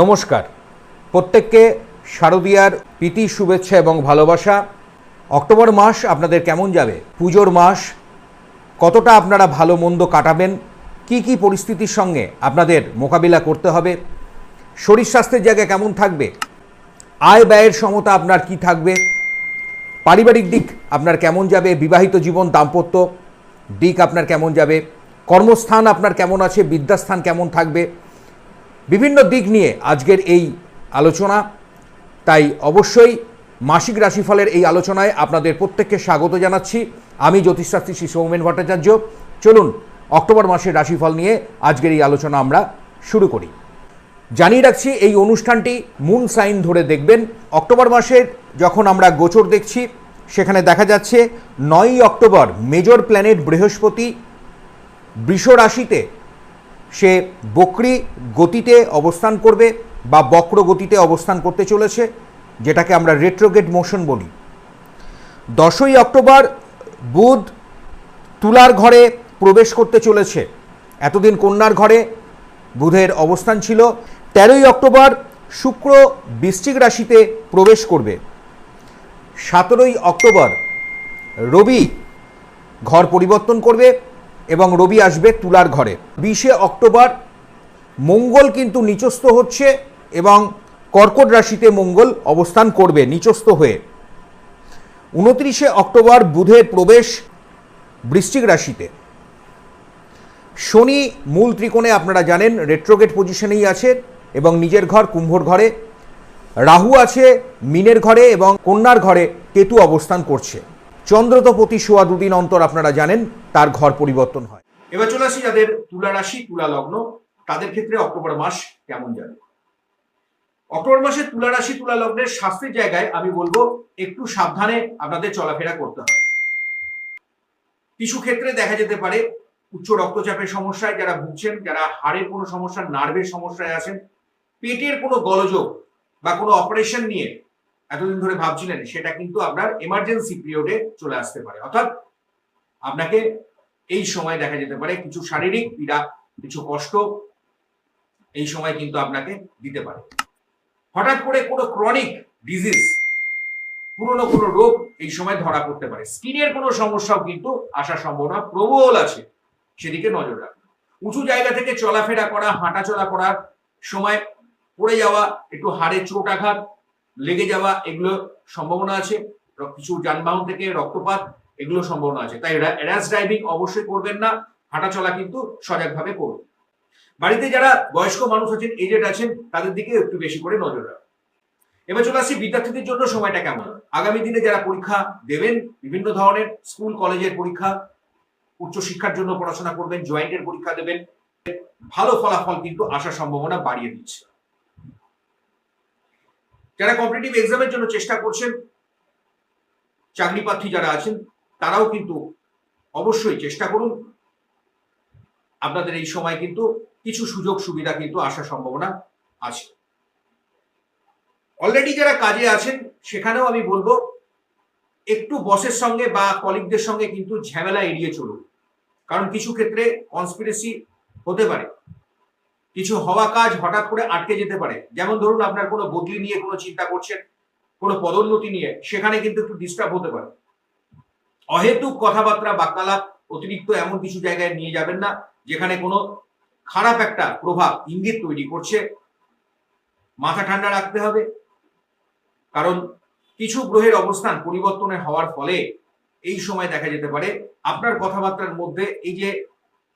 নমস্কার। প্রত্যেককে শারদীয়ার প্রীতি, শুভেচ্ছা এবং ভালোবাসা। অক্টোবর মাস আপনাদের কেমন যাবে? পুজোর মাস কতটা আপনারা ভালো মন্দ কাটাবেন? কি কি পরিস্থিতির সঙ্গে আপনাদের মোকাবিলা করতে হবে? শরীর স্বাস্থ্যের জায়গা কেমন থাকবে? আয় ব্যয়ের সমতা আপনার কি থাকবে? পারিবারিক দিক আপনার কেমন যাবে? বিবাহিত জীবন, দাম্পত্য দিক আপনার কেমন যাবে? কর্মস্থান আপনার কেমন আছে? বিদ্যাস্থান কেমন থাকবে? বিভিন্ন দিক নিয়ে আজকের এই আলোচনা। তাই অবশ্যই মাসিক রাশিফলের এই আলোচনায় আপনাদের প্রত্যেককে স্বাগত জানাচ্ছি। আমি জ্যোতিষশাস্ত্রী শ্রী সৌমেন ভট্টাচার্য। চলুন, অক্টোবর মাসের রাশিফল নিয়ে আজকের এই আলোচনা আমরা শুরু করি। জানিয়ে রাখছি, এই অনুষ্ঠানটি মুন সাইন ধরে দেখবেন। অক্টোবর মাসের যখন আমরা গোচর দেখছি, সেখানে দেখা যাচ্ছে, নয়ই অক্টোবর মেজর প্ল্যানেট বৃহস্পতি বৃষ রাশিতে সে বক্রি গতিতে অবস্থান করবে বা বক্র গতিতে অবস্থান করতে চলেছে, যেটাকে আমরা রেট্রোগেট মোশন বলি। দশই অক্টোবর বুধ তুলার ঘরে প্রবেশ করতে চলেছে। এতদিন কন্যার ঘরে বুধের অবস্থান ছিল। তেরোই অক্টোবর শুক্র বৃশ্চিক রাশিতে প্রবেশ করবে। সতেরোই অক্টোবর রবি ঘর পরিবর্তন করবে। এবং রবি আসবে তুলার ঘরে। বিশে অক্টোবর মঙ্গল কিন্তু নিচস্থ হচ্ছে এবং কর্কট রাশিতে মঙ্গল অবস্থান করবে নিচস্থ হয়ে। উনত্রিশে অক্টোবর বুধের প্রবেশ বৃশ্চিক রাশিতে। শনি মূল ত্রিকোণে আপনারা জানেন রেট্রোগেট পজিশনেই আছে এবং নিজের ঘর কুম্ভর ঘরে। রাহু আছে, মিনের ঘরে এবং কন্যার ঘরে কেতু অবস্থান করছে। চন্দ্র তো প্রতি সোয়া দুদিন অন্তর আপনারা জানেন, তার ঘর পরিবর্তন হয়। এবার চলে আসি যাদের তুলা রাশি, তুলা লগ্ন, তাদের ক্ষেত্রে অক্টোবর মাস কেমন যাবে? অক্টোবর মাসে তুলা রাশি, তুলা লগ্নের স্বাস্থ্যের জায়গায় আমি বলব, একটু সাবধানে আপনাদের চলাফেরা করতে হবে। কিছু ক্ষেত্রে দেখা যেতে পারে, উচ্চ রক্তচাপের সমস্যায় যারা ভুগছেন, যারা হাড়ের কোনো সমস্যা, নার্ভের সমস্যায় আছেন, পেটের কোনো গলযোগ বা কোনো অপারেশন নিয়ে এতদিন ধরে ভাবছিলেন সেটা কিন্তু আপনার এমার্জেন্সি পিরিয়ডে চলে আসতে পারে। অর্থাৎ আপনাকে এই সময় দেখা যেতে পারে, কিছু শারীরিক পীড়া, কিছু কষ্ট এই সময় কিন্তু আপনাকে দিতে পারে। হঠাৎ করে কোনো ক্রনিক ডিজিজ পুরনো কোনো রোগ এই সময় ধরা পড়তে পারে। স্কিনের কোনো সমস্যাও কিন্তু আসার সম্ভাবনা প্রবল আছে। সেদিকে নজর রাখুন। উঁচু জায়গা থেকে চলাফেরা করা, হাঁটাচলা করার সময় পড়ে যাওয়া, একটু হাড়ে চোট আঘাত লেগে যাওয়া এগুলো সম্ভাবনা আছে কিছু যানবাহন থেকে রক্তপাত এগুলো সম্ভাবনা আছে। তাই র্যাশ ড্রাইভিং অবশ্যই করবেন না, হাঁটা চলা কিন্তু সজাগভাবে করুন। বাড়িতে যারা বয়স্ক মানুষ আছেন এজেড আছেন, তাদের দিকে একটু বেশি করে নজর রাখুন। এবার চলে আসছি বিদ্যার্থীদের জন্য সময়টা কেমন? আগামী দিনে যারা পরীক্ষা দেবেন, বিভিন্ন ধরনের স্কুল, কলেজের পরীক্ষা উচ্চশিক্ষার জন্য পড়াশোনা করবেন, জয়েন্টের পরীক্ষা দেবেন, ভালো ফলাফল কিন্তু আসার সম্ভাবনা বাড়িয়ে দিচ্ছে। যারা কম্পিটিটিভ এক্সামের জন্য চেষ্টা করছেন, চাকরি প্রার্থী যারা আছেন, তারাও কিন্তু অবশ্যই চেষ্টা করুন। আপনাদের এই সময় কিন্তু কিছু সুযোগ সুবিধা কিন্তু আসার সম্ভাবনা আছে। অলরেডি যারা কাজে আছেন, সেখানেও আমি বলব, একটু বসের সঙ্গে বা কলিগদের সঙ্গে কিন্তু ঝামেলা এড়িয়ে চলুন। কারণ কিছু ক্ষেত্রে কনস্পিরেসি হতে পারে। কিছু হওয়া কাজ হঠাৎ করে আটকে যেতে পারে। যেমন ধরুন আপনার কোনো বদলি নিয়ে কোনো চিন্তা করছেন, কোনো পদোন্নতি নিয়ে, সেখানে কিন্তু একটু ডিস্টার্ব হতে পারে। অহেতুক কথাবার্তা বাক্যালাপ অতিরিক্ত এমন কিছু জায়গায় নিয়ে যাবেন না, যেখানে কোনো খারাপ একটা প্রভাব ইঙ্গিত তৈরি করছে। মাথা ঠান্ডা রাখতে হবে। কারণ কিছু গ্রহের অবস্থান পরিবর্তনের হওয়ার ফলে এই সময় দেখা যেতে পারে। আপনার কথাবার্তার মধ্যে এই যে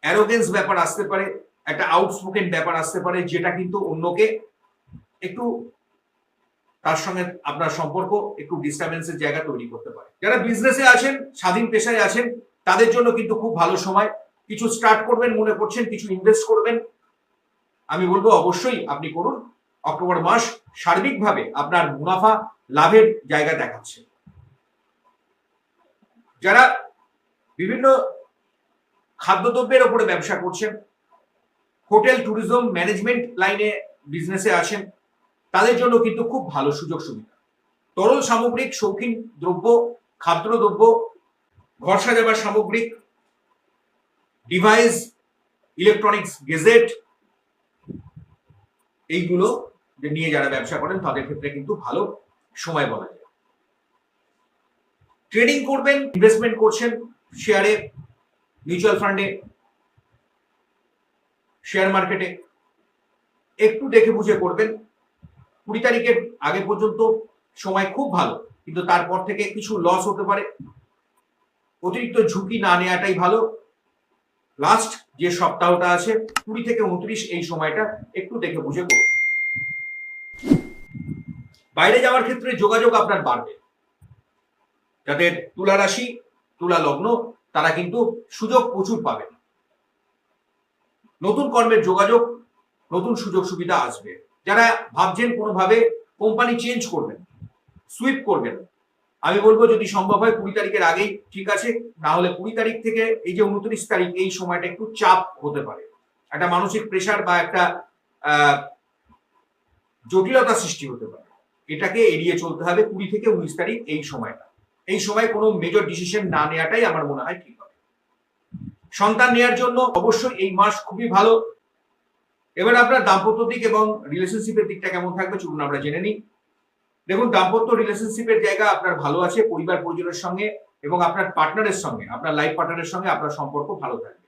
অ্যারোগেন্স ব্যাপার আসতে পারে একটা আউটস্পোকেন ব্যাপার আসতে পারে, যেটা কিন্তু অন্যকে একটু তার সঙ্গে আপনার সম্পর্ক, একটু ডিস্টারবেন্সের জায়গা তৈরি করতে পারে। যারা বিজনেসে আছেন, স্বাধীন পেশায় আছেন, তাদের জন্য কিন্তু খুব ভালো সময়। কিছু স্টার্ট করবেন, মনে করছেন, কিছু ইনভেস্ট করবেন। আমি বলব, অবশ্যই আপনি করুন। অক্টোবর মাস সার্বিকভাবে আপনার মুনাফা, লাভের জায়গা দেখাচ্ছে। যারা বিভিন্ন খাদ্যদ্রব্যের ওপরে ব্যবসা করছেন হোটেল ট্যুরিজম ম্যানেজমেন্ট লাইনে বিজনেসে আছেন। তাদের জন্য কিন্তু খুব ভালো সুযোগ সুবিধা। তরল সামগ্রিক, শৌখিন দ্রব্য খাদ্যদ্রব্য ঘর সাজাবার সামগ্রিক ডিভাইস ইলেকট্রনিক্স গেজেট এইগুলো নিয়ে যারা ব্যবসা করেন, তাদের ক্ষেত্রে কিন্তু ভালো সময় বলা যায়। ট্রেডিং করবেন ইনভেস্টমেন্ট করছেন শেয়ারে মিউচুয়াল ফান্ডে শেয়ার মার্কেটে একটু দেখে বুঝে করবেন। কুড়ি তারিখের আগে পর্যন্ত সময় খুব ভালো, কিন্তু তারপর থেকে কিছু লস হতে পারে। অতিরিক্ত ঝুঁকি না নেওয়াটাই ভালো। লাস্ট যে সপ্তাহটা আছে, কুড়ি থেকে উনত্রিশ এই সময়টা একটু দেখে বুঝে করুন। বাইরে যাওয়ার ক্ষেত্রে যোগাযোগ আপনার বাড়বে। যাদের তুলা রাশি, তুলা লগ্ন, তারা কিন্তু সুযোগ প্রচুর পাবেন। নতুন কর্মের যোগাযোগ, নতুন সুযোগ সুবিধা আসবে। যারা ভাবছেন কোনোভাবে কোম্পানি চেঞ্জ করবেন সুইপ করবেন, আমি বলব যদি সম্ভব হয় কুড়ি তারিখের আগেই ঠিক আছে না হলে কুড়ি তারিখ থেকে এই যে উনত্রিশ তারিখ, এই সময়টা একটু চাপ হতে পারে। একটা মানসিক প্রেশার বা একটা জটিলতা সৃষ্টি হতে পারে। এটাকে এড়িয়ে চলতে হবে কুড়ি থেকে উনিশ তারিখ এই সময়টা। এই সময় কোনো মেজর ডিসিশন না নেওয়াটাই আমার মনে হয় ঠিক সন্তান নেওয়ার জন্য অবশ্যই এই মাস খুবই ভালো। এবার আপনার দাম্পত্য দিক এবং রিলেশনশিপের দিকটা কেমন থাকবে চলুন আমরা জেনে নিই। দেখুন, দাম্পত্য রিলেশনশিপের জায়গা আপনার ভালো আছে পরিবার পরিজনের সঙ্গে এবং আপনার পার্টনারের সঙ্গে, আপনার লাইফ পার্টনারের সঙ্গে আপনার সম্পর্ক ভালো থাকবে।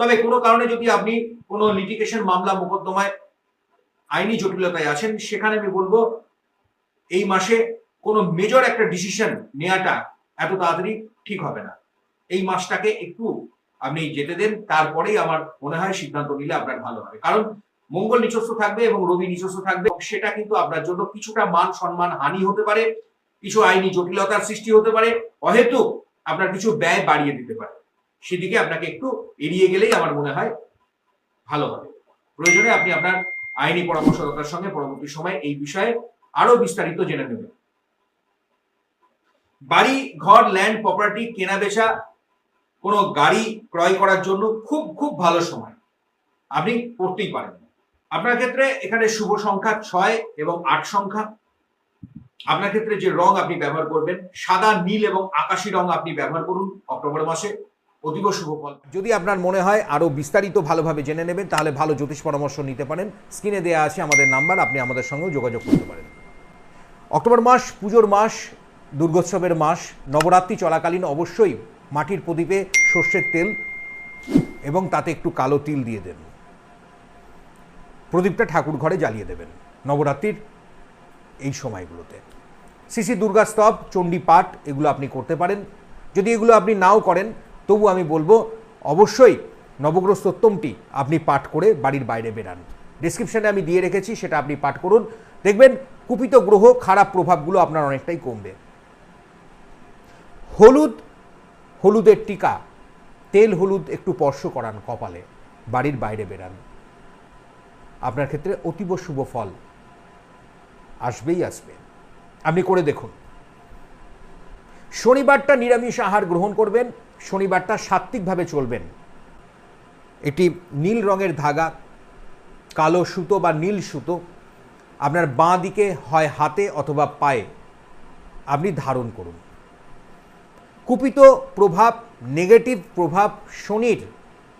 তবে কোনো কারণে যদি আপনি কোনো লিটিগেশন মামলা মোকদ্দমায় আইনি জটিলতায় আছেন, সেখানে আমি বলব এই মাসে কোনো মেজর একটা ডিসিশন নেওয়াটা এত তাড়াতাড়ি ঠিক হবে না। এই মাসটাকে একটু আপনি যেতে দেন, তারপরেই আমার মনে হয় সিদ্ধান্ত নিলে আপনার ভালো হবে। কারণ মঙ্গল নিচস্ব থাকবে এবং রবি নিচস্ব থাকবে সেটা কিন্তু আপনার জন্য কিছুটা মান, সম্মান, হানি হতে পারে, কিছু আইনি জটিলতার সৃষ্টি হতে পারে অহেতুক আপনার কিছু ব্যয় বাড়িয়ে দিতে পারে। সেদিকে আপনাকে একটু এড়িয়ে গেলেই আমার মনে হয় ভালো হবে। প্রয়োজনে আপনি আপনার আইনি পরামর্শদাতার সঙ্গে পরবর্তী সময় এই বিষয়ে আরও বিস্তারিত জেনে নেবেন। বাড়ি, ঘর ল্যান্ড প্রপার্টি কেনা বেচা কোনো গাড়ি ক্রয় করার জন্য খুব খুব ভালো সময়। আপনি করতেই পারেন। আপনার ক্ষেত্রে এখানে শুভ সংখ্যা ছয় এবং আট সংখ্যা। আপনার ক্ষেত্রে যে রং আপনি ব্যবহার করবেন, সাদা, নীল এবং আকাশি রং আপনি ব্যবহার করুন অক্টোবর মাসে। অতীব শুভ ফল। যদি আপনার মনে হয় আরও বিস্তারিত ভালোভাবে জেনে নেবেন, তাহলে ভালো জ্যোতিষ পরামর্শ নিতে পারেন। স্ক্রিনে দেওয়া আছে আমাদের নাম্বার, আপনি আমাদের সঙ্গেও যোগাযোগ করতে পারেন। অক্টোবর মাস, পুজোর মাস, দুর্গোৎসবের মাস, নবরাত্রি চলাকালীন অবশ্যই মাটির প্রদীপে সর্ষের তেল এবং তাতে একটু কালো তিল দিয়ে দেন। প্রদীপটা ঠাকুর ঘরে জ্বালিয়ে দেবেন নবরাত্রির এই সময়গুলোতে। শ্রী দুর্গা স্তব, চণ্ডী পাঠ, এগুলো আপনি করতে পারেন। যদি এগুলো আপনি নাও করেন, তবু আমি বলব অবশ্যই নবগ্রহ স্তোত্তমটি আপনি পাঠ করে বাড়ির বাইরে বেরান ডিসক্রিপশানে আমি দিয়ে রেখেছি, সেটা আপনি পাঠ করুন। দেখবেন কুপিত গ্রহ, খারাপ প্রভাবগুলো আপনার অনেকটাই কমবে। হলুদ হলুদের টিকা। তেল হলুদ একটু স্পর্শ করান কপালে, বাড়ির বাইরে বেরান। আপনার ক্ষেত্রে অতীব শুভ ফল। আসবেই আসবে। আপনি করে দেখুন। শনিবারটা নিরামিষ আহার গ্রহণ করবেন, শনিবারটা সাত্ত্বিকভাবে চলবেন। এটি নীল রঙের ধাগা, কালো সুতো বা নীল সুতো, আপনার বাঁ দিকে হয় হাতে অথবা পায়ে। আপনি ধারণ করুন। কুপিত প্রভাব নেগেটিভ প্রভাব শনির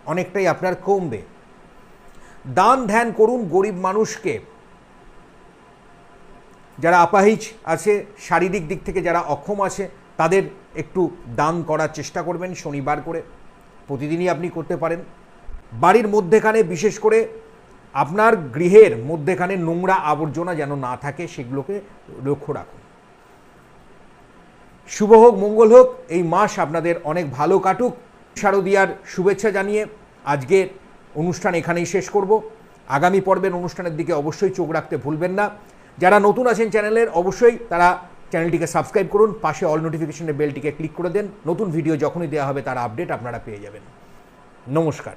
অনেকটাই আপনার কমবে। দান ধ্যান করুন গরিব মানুষকে। যারা আপাহিজ আছে, শারীরিক দিক থেকে যারা অক্ষম আছে, তাদের একটু দান করার চেষ্টা করবেন শনিবার করে। প্রতিদিনই আপনি করতে পারেন। বাড়ির মধ্যেখানে বিশেষ করে আপনার গৃহের মধ্যেখানে নোংরা আবর্জনা যেন না থাকে, সেগুলোকে লক্ষ্য রাখুন। শুভ হোক, মঙ্গল হোক, এই মাস আপনাদের অনেক ভালো কাটুক। শারদীয়ার শুভেচ্ছা জানিয়ে আজকের অনুষ্ঠান এখানেই শেষ করব। আগামী পর্বের অনুষ্ঠানের দিকে অবশ্যই চোখ রাখতে ভুলবেন না। যারা নতুন আছেন চ্যানেলের, অবশ্যই তারা চ্যানেলটিকে সাবস্ক্রাইব করুন। পাশে অল নোটিফিকেশনের বেলটিকে ক্লিক করে দেন। নতুন ভিডিও যখনই দেওয়া হবে, তার আপডেট আপনারা পেয়ে যাবেন। নমস্কার।